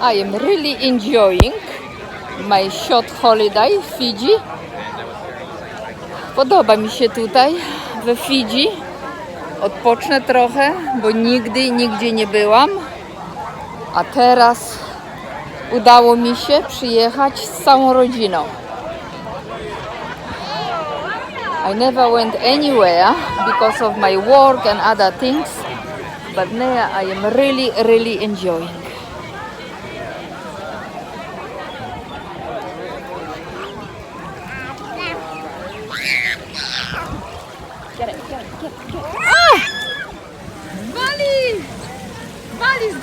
I am really enjoying my short holiday w Fidżi. Podoba mi się tutaj we Fidżi. Odpocznę trochę, bo nigdy nigdzie nie byłam. A teraz udało mi się przyjechać z całą rodziną. I never went anywhere because of my work and other things, but now I am really, really enjoying.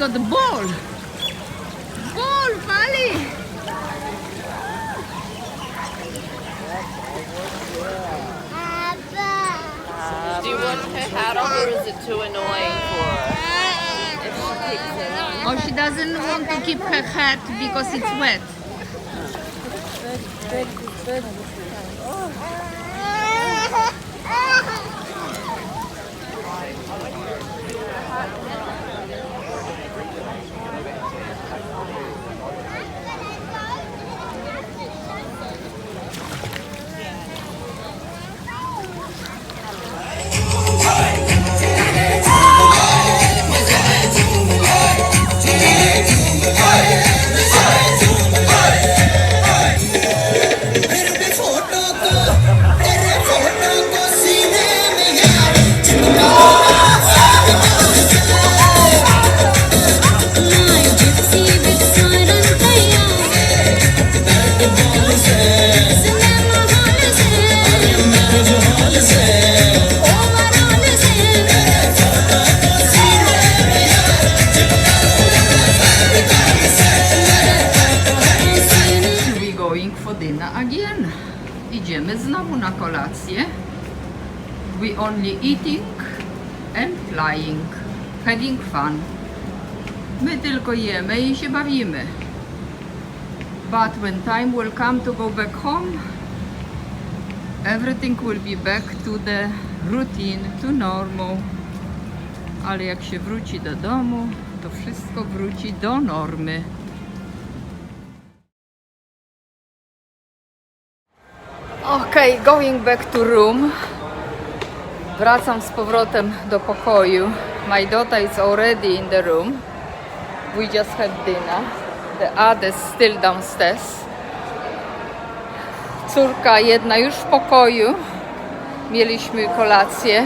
Got the ball! Ball, Bali! Do you want her hat off or is it too annoying for her? If she takes it on. Oh, she doesn't want to keep her hat because it's wet. Again. Idziemy znowu na kolację. We only eating and flying. Having fun. My tylko jemy i się bawimy. But when time will come to go back home, everything will be back to the routine, to normal. Ale jak się wróci do domu, to wszystko wróci do normy. Okay, going back to room. Wracam z powrotem do pokoju. My daughter is already in the room. We just had dinner. The others still downstairs. Córka jedna już w pokoju. Mieliśmy kolację.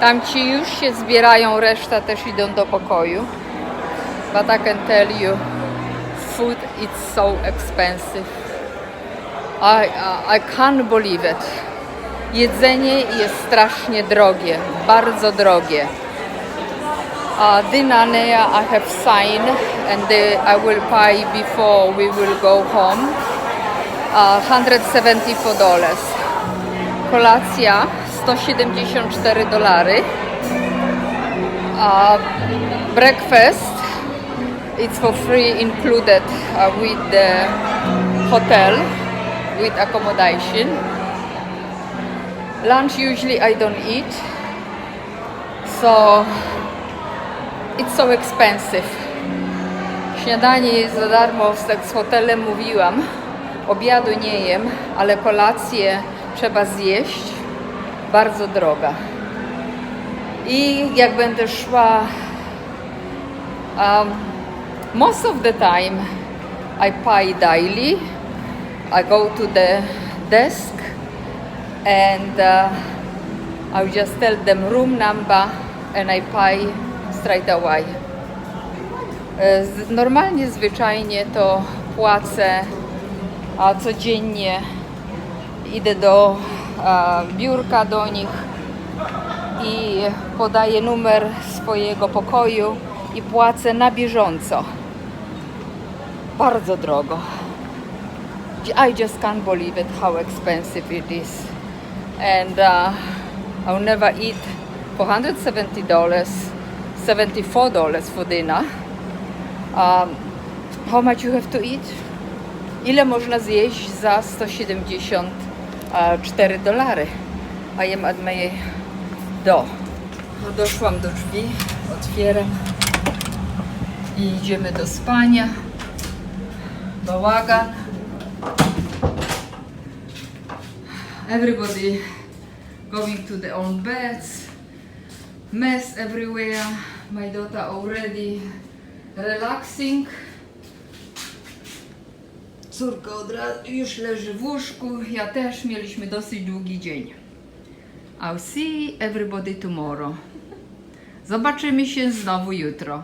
Tamci już się zbierają, reszta też idą do pokoju. But I can tell you, food is so expensive. I, I can't believe it. Jedzenie jest strasznie drogie, bardzo drogie. Uh, Dinanea I have signed and I will pay before we will go home. Uh, 174 dollars. Kolacja 174 dolary. Uh, breakfast it's for free included uh, with the hotel with accommodation. Lunch usually I don't eat, so it's so expensive. Śniadanie jest za darmo, z hotelem mówiłam. Obiadu nie jem, ale kolację trzeba zjeść. Bardzo droga. I jak będę szła, um, most of the time I pay daily. I go to the desk and uh, I just tell them room number and I pay straight away. E, Normalnie, zwyczajnie to płacę a codziennie idę do a, biurka do nich i podaję numer swojego pokoju i płacę na bieżąco. Bardzo drogo. I just can't believe it how expensive it is. And uh, I'll never eat for $170, $74 for dinner. Um, how much you have to eat? Ile można zjeść za 174 dolary? I am at my door. No, Doszłam do drzwi, otwieram i idziemy do spania. bałagan. Everybody going to their own beds. Mess everywhere. My daughter already relaxing. Córka od razu już leży w łóżku. Ja też mieliśmy dosyć długi dzień. I'll see everybody tomorrow. Zobaczymy się znowu jutro.